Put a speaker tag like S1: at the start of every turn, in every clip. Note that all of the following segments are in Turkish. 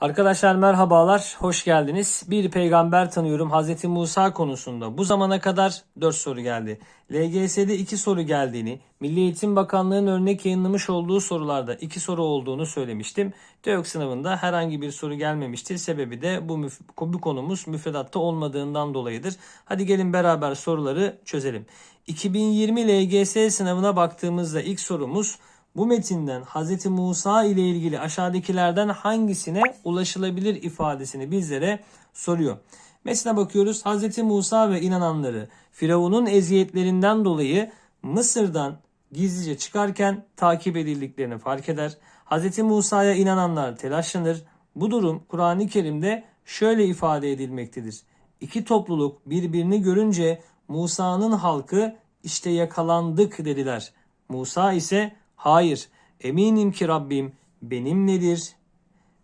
S1: Arkadaşlar merhabalar, hoş geldiniz. Bir peygamber tanıyorum Hazreti Musa konusunda. Bu zamana kadar 4 soru geldi. LGS'de 2 soru geldiğini, Milli Eğitim Bakanlığı'nın örnek yayınlamış olduğu sorularda 2 soru olduğunu söylemiştim. TEOK sınavında herhangi bir soru gelmemiştir. Sebebi de bu, bu konumuz müfredatta olmadığından dolayıdır. Hadi gelin beraber soruları çözelim. 2020 LGS sınavına baktığımızda ilk sorumuz bu metinden Hz. Musa ile ilgili aşağıdakilerden hangisine ulaşılabilir ifadesini bizlere soruyor. Metne bakıyoruz. Hz. Musa ve inananları Firavun'un eziyetlerinden dolayı Mısır'dan gizlice çıkarken takip edildiklerini fark eder. Hz. Musa'ya inananlar telaşlanır. Bu durum Kur'an-ı Kerim'de şöyle ifade edilmektedir. İki topluluk birbirini görünce Musa'nın halkı işte yakalandık dediler. Musa ise hayır eminim ki Rabbim benimledir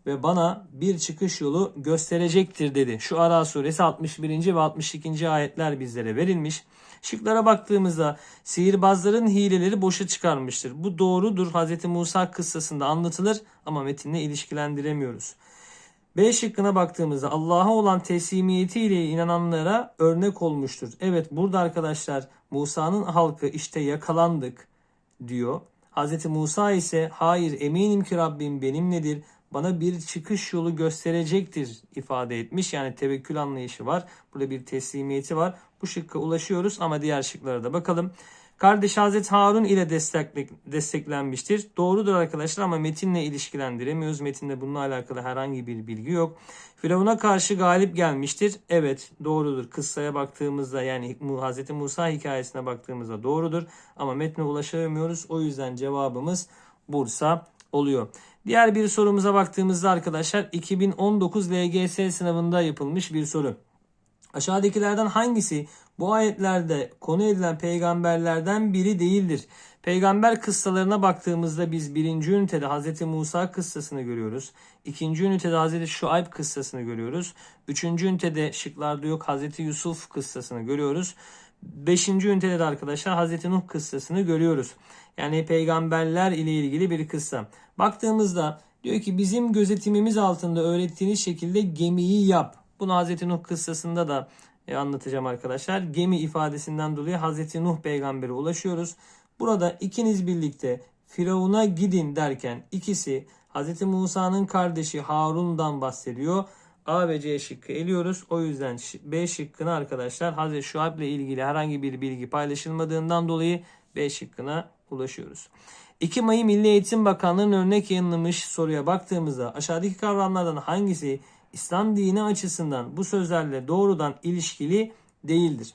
S1: ve bana bir çıkış yolu gösterecektir dedi. Şu Ara suresi 61. ve 62. ayetler bizlere verilmiş. Şıklara baktığımızda sihirbazların hileleri boşa çıkarmıştır. Bu doğrudur. Hz. Musa kıssasında anlatılır ama metinle ilişkilendiremiyoruz. B şıkkına baktığımızda Allah'a olan teslimiyetiyle inananlara örnek olmuştur. Evet burada arkadaşlar Musa'nın halkı işte yakalandık diyor. Hz. Musa ise hayır eminim ki Rabbim benimledir bana bir çıkış yolu gösterecektir ifade etmiş. Yani tevekkül anlayışı var. Burada bir teslimiyeti var. Bu şıkka ulaşıyoruz ama diğer şıklara da bakalım. Kardeş Hazreti Harun ile destekle, desteklenmiştir. Doğrudur arkadaşlar ama metinle ilişkilendiremiyoruz. Metinde bununla alakalı herhangi bir bilgi yok. Firavun'a karşı galip gelmiştir. Evet doğrudur. Kıssaya baktığımızda yani Hazreti Musa hikayesine baktığımızda doğrudur. Ama metne ulaşamıyoruz. O yüzden cevabımız Bursa oluyor. Diğer bir sorumuza baktığımızda arkadaşlar 2019 LGS sınavında yapılmış bir soru. Aşağıdakilerden hangisi bu ayetlerde konu edilen peygamberlerden biri değildir? Peygamber kıssalarına baktığımızda biz birinci ünitede Hz. Musa kıssasını görüyoruz. İkinci ünitede Hz. Şuayb kıssasını görüyoruz. Üçüncü ünitede şıklarda yok Hz. Yusuf kıssasını görüyoruz. Beşinci ünitede de arkadaşlar Hz. Nuh kıssasını görüyoruz. Yani peygamberler ile ilgili bir kıssa. Baktığımızda diyor ki bizim gözetimimiz altında öğrettiğiniz şekilde gemiyi yap. Bunu Hz. Nuh kıssasında da e, anlatacağım arkadaşlar. Gemi ifadesinden dolayı Hz. Nuh peygambere ulaşıyoruz. Burada ikiniz birlikte Firavun'a gidin derken ikisi Hz. Musa'nın kardeşi Harun'dan bahsediyor. A ve C şıkkı eliyoruz. O yüzden B şıkkına arkadaşlar Hz. Şuayb ile ilgili herhangi bir bilgi paylaşılmadığından dolayı B şıkkına ulaşıyoruz. 2 Mayı Milli Eğitim Bakanlığı'nın örnek yayınlamış soruya baktığımızda aşağıdaki kavramlardan hangisi İslam dini açısından bu sözlerle doğrudan ilişkili değildir?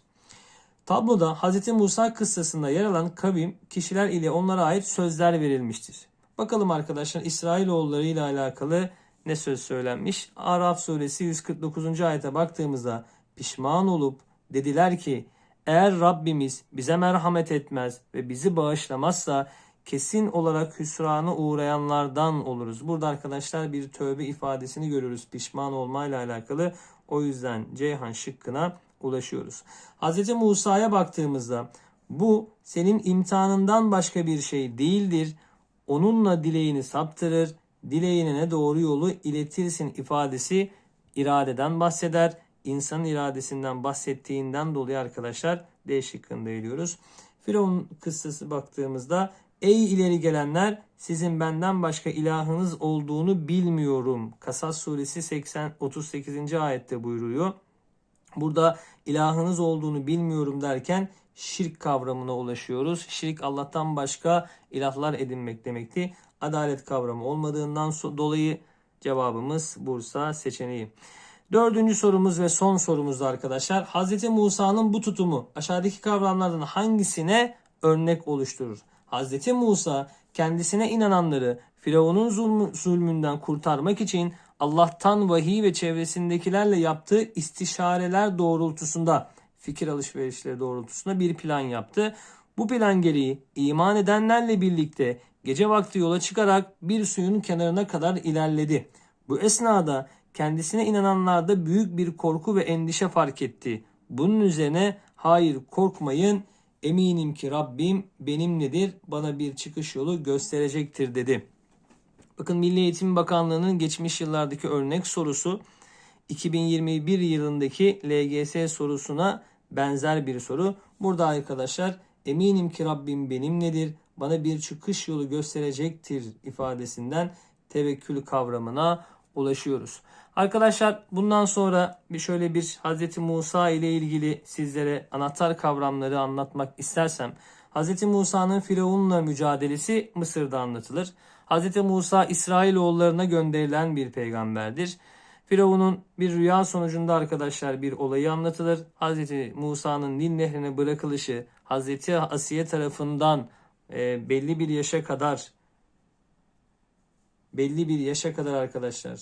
S1: Tabloda Hz. Musa kıssasında yer alan kavim kişiler ile onlara ait sözler verilmiştir. Bakalım arkadaşlar İsrailoğulları ile alakalı ne söz söylenmiş? Araf suresi 149. ayete baktığımızda pişman olup dediler ki eğer Rabbimiz bize merhamet etmez ve bizi bağışlamazsa kesin olarak hüsrana uğrayanlardan oluruz. Burada arkadaşlar bir tövbe ifadesini görüyoruz pişman olmayla alakalı. O yüzden Ceyhan şıkkına ulaşıyoruz. Hz. Musa'ya baktığımızda bu senin imtihanından başka bir şey değildir. Onunla dileğini saptırır, dileğine ne doğru yolu iletirsin ifadesi iradeden bahseder. İnsanın iradesinden bahsettiğinden dolayı arkadaşlar D şıkkında eliyoruz. Firavun kıssası baktığımızda Ey ileri gelenler sizin benden başka ilahınız olduğunu bilmiyorum. Kasas suresi 80 38. ayette buyuruyor. Burada ilahınız olduğunu bilmiyorum derken şirk kavramına ulaşıyoruz. Şirk Allah'tan başka ilahlar edinmek demekti. Adalet kavramı olmadığından dolayı cevabımız Bursa seçeneği. Dördüncü sorumuz ve son sorumuz da arkadaşlar. Hz. Musa'nın bu tutumu aşağıdaki kavramlardan hangisine örnek oluşturur? Hz. Musa kendisine inananları Firavun'un zulmü, zulmünden kurtarmak için Allah'tan vahiy ve çevresindekilerle yaptığı istişareler doğrultusunda fikir alışverişleri doğrultusunda bir plan yaptı. Bu plan gereği iman edenlerle birlikte gece vakti yola çıkarak bir suyun kenarına kadar ilerledi. Bu esnada kendisine inananlarda büyük bir korku ve endişe fark etti. Bunun üzerine hayır korkmayın eminim ki Rabbim benimledir bana bir çıkış yolu gösterecektir dedi. Bakın Milli Eğitim Bakanlığı'nın geçmiş yıllardaki örnek sorusu 2021 yılındaki LGS sorusuna benzer bir soru. Burada arkadaşlar eminim ki Rabbim benimledir, bana bir çıkış yolu gösterecektir ifadesinden tevekkül kavramına ulaşıyoruz. Arkadaşlar bundan sonra bir şöyle bir Hz. Musa ile ilgili sizlere anahtar kavramları anlatmak istersem Hz. Musa'nın Firavun'la mücadelesi Mısır'da anlatılır. Hz. Musa İsrailoğullarına gönderilen bir peygamberdir. Firavun'un bir rüya sonucunda arkadaşlar bir olayı anlatılır. Hz. Musa'nın Nil nehrine bırakılışı Hz. Asiye tarafından e, belli bir yaşa kadar belli bir yaşa kadar arkadaşlar.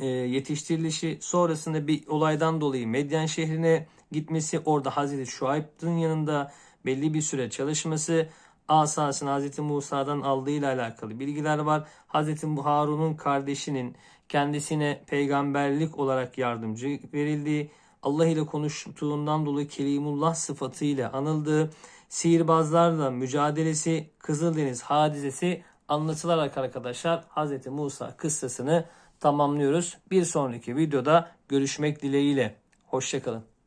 S1: E, yetiştirilişi sonrasında bir olaydan dolayı Medyen şehrine gitmesi orada Hazreti Şuayb'ın yanında belli bir süre çalışması asasını Hazreti Musa'dan aldığıyla alakalı bilgiler var. Hazreti Harun'un kardeşinin kendisine peygamberlik olarak yardımcı verildiği, Allah ile konuştuğundan dolayı Kelimullah sıfatıyla anıldığı, sihirbazlarla mücadelesi, Kızıldeniz hadisesi anlatılarak arkadaşlar Hz. Musa kıssasını tamamlıyoruz. Bir sonraki videoda görüşmek dileğiyle. Hoşçakalın.